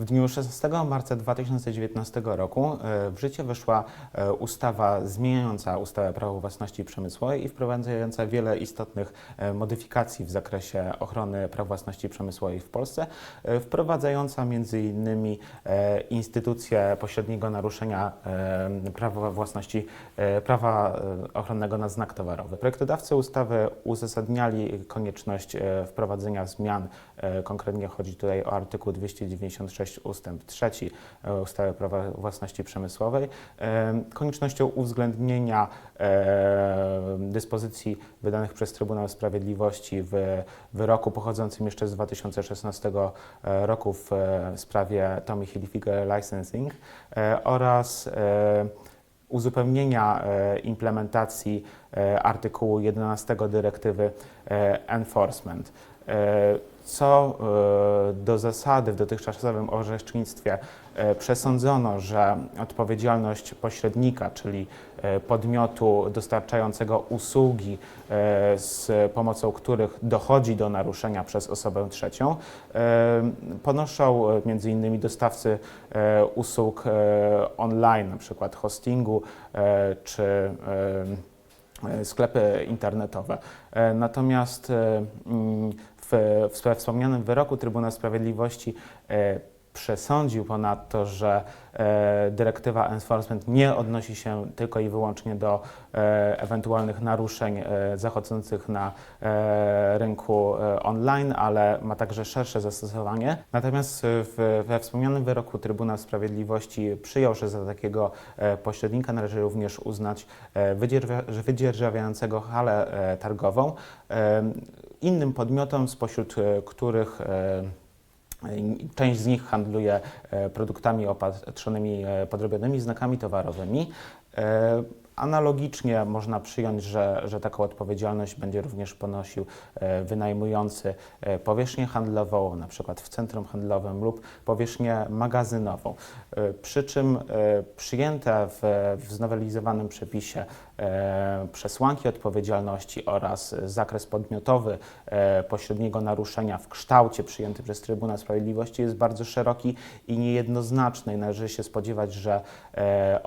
W dniu 16 marca 2019 roku e, w życie weszła e, ustawa zmieniająca ustawę prawo własności przemysłowej i wprowadzająca wiele istotnych e, modyfikacji w zakresie ochrony praw własności przemysłowej w Polsce, wprowadzająca e, instytucję pośredniego naruszenia prawa własności, prawa ochronnego na znak towarowy. Projektodawcy ustawy uzasadniali konieczność wprowadzenia zmian, konkretnie chodzi tutaj o artykuł 296 ustęp 3 e, ustawy prawa własności przemysłowej, e, koniecznością uwzględnienia e, dyspozycji wydanych przez Trybunał Sprawiedliwości w wyroku pochodzącym jeszcze z 2016 roku w sprawie Tommy Hilfiger Licensing oraz uzupełnienia implementacji artykułu 11 dyrektywy enforcement. E, Co e, do zasady w dotychczasowym orzecznictwie e, przesądzono, że odpowiedzialność pośrednika, czyli podmiotu dostarczającego usługi, z pomocą których dochodzi do naruszenia przez osobę trzecią, ponoszą innymi dostawcy usług online, przykład hostingu czy sklepy internetowe. E, Natomiast e, mm, w, wspomnianym wyroku Trybunał Sprawiedliwości e, przesądził ponadto, że e, dyrektywa enforcement nie odnosi się tylko i wyłącznie do e, ewentualnych naruszeń e, zachodzących na rynku online, ale ma także szersze zastosowanie. Natomiast we wspomnianym wyroku Trybunał Sprawiedliwości przyjął, że za takiego pośrednika należy również uznać wydzierżawia- wydzierżawiającego halę targową. Innym podmiotom, spośród których Część z nich handluje e, produktami opatrzonymi e, podrobionymi znakami towarowymi. Analogicznie można przyjąć, że, że taką odpowiedzialność będzie również ponosił e, wynajmujący e, powierzchnię handlową, na przykład w centrum handlowym lub powierzchnię magazynową. E, Przy czym przyjęte w, w znowelizowanym przepisie przesłanki odpowiedzialności oraz zakres podmiotowy pośredniego naruszenia w kształcie przyjęty przez Trybunał Sprawiedliwości jest bardzo szeroki i niejednoznaczny. Należy się spodziewać, że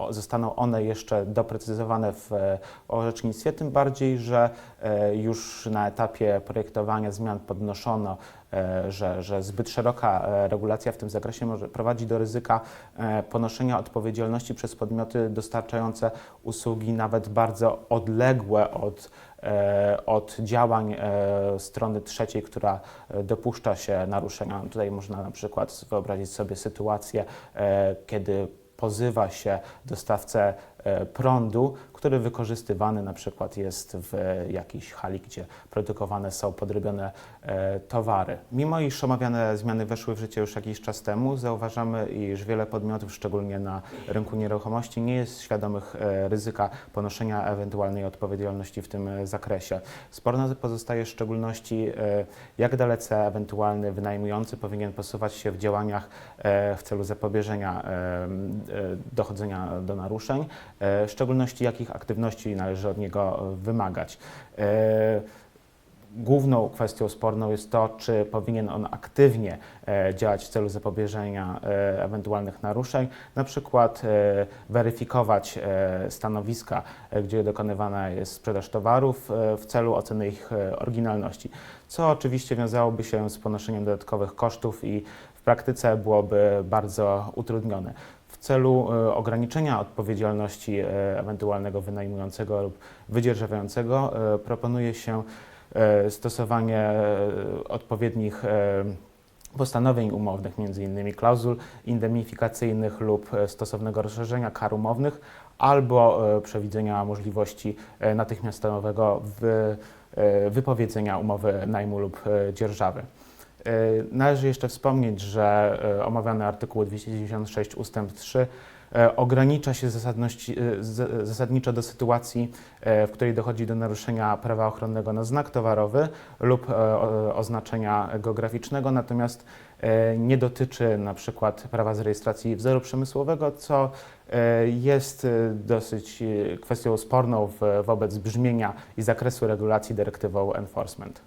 zostaną one jeszcze doprecyzowane w e, orzecznictwie, tym bardziej, że e, już na etapie projektowania zmian podnoszono, e, że, że zbyt szeroka regulacja w tym zakresie może prowadzi do ryzyka ponoszenia odpowiedzialności przez podmioty dostarczające usługi nawet bardzo odległe od od działań strony trzeciej, która dopuszcza się naruszenia. Tutaj można na przykład wyobrazić sobie sytuację, kiedy pozywa się dostawcę prądu, który wykorzystywany na przykład jest w jakiejś hali, gdzie produkowane są podrobione e, towary. Mimo iż omawiane zmiany weszły w życie już jakiś czas temu, zauważamy, iż wiele podmiotów, szczególnie na rynku nieruchomości, nie jest świadomych e, ryzyka ponoszenia ewentualnej odpowiedzialności w tym e, zakresie. Sporne pozostaje w szczególności, e, jak dalece ewentualny wynajmujący powinien posuwać się w działaniach e, w celu zapobieżenia e, e, dochodzenia do naruszeń, e, w szczególności jakich aktywności należy od niego e, wymagać. E, Główną kwestią sporną jest to, czy powinien on aktywnie e, działać w celu zapobieżenia e, ewentualnych naruszeń, na przykład e, weryfikować e, stanowiska, e, gdzie dokonywana jest sprzedaż towarów e, w celu oceny ich e, oryginalności, co oczywiście wiązałoby się z ponoszeniem dodatkowych kosztów i w praktyce byłoby bardzo utrudnione. Celu e, ograniczenia odpowiedzialności e, ewentualnego wynajmującego lub wydzierżawiającego e, proponuje się stosowanie odpowiednich postanowień umownych, m.in. klauzul indemnifikacyjnych lub stosownego rozszerzenia kar umownych, albo przewidzenia możliwości natychmiastowego wy, wypowiedzenia umowy najmu lub dzierżawy. E, Należy jeszcze wspomnieć, że e, omawiany artykuł 296 ust. 3 e, ogranicza się e, zasadniczo do sytuacji, w której dochodzi do naruszenia prawa ochronnego na znak towarowy lub oznaczenia geograficznego, natomiast nie dotyczy na przykład prawa z rejestracji wzoru przemysłowego, co jest dosyć kwestią sporną wobec brzmienia i zakresu regulacji dyrektywą enforcement.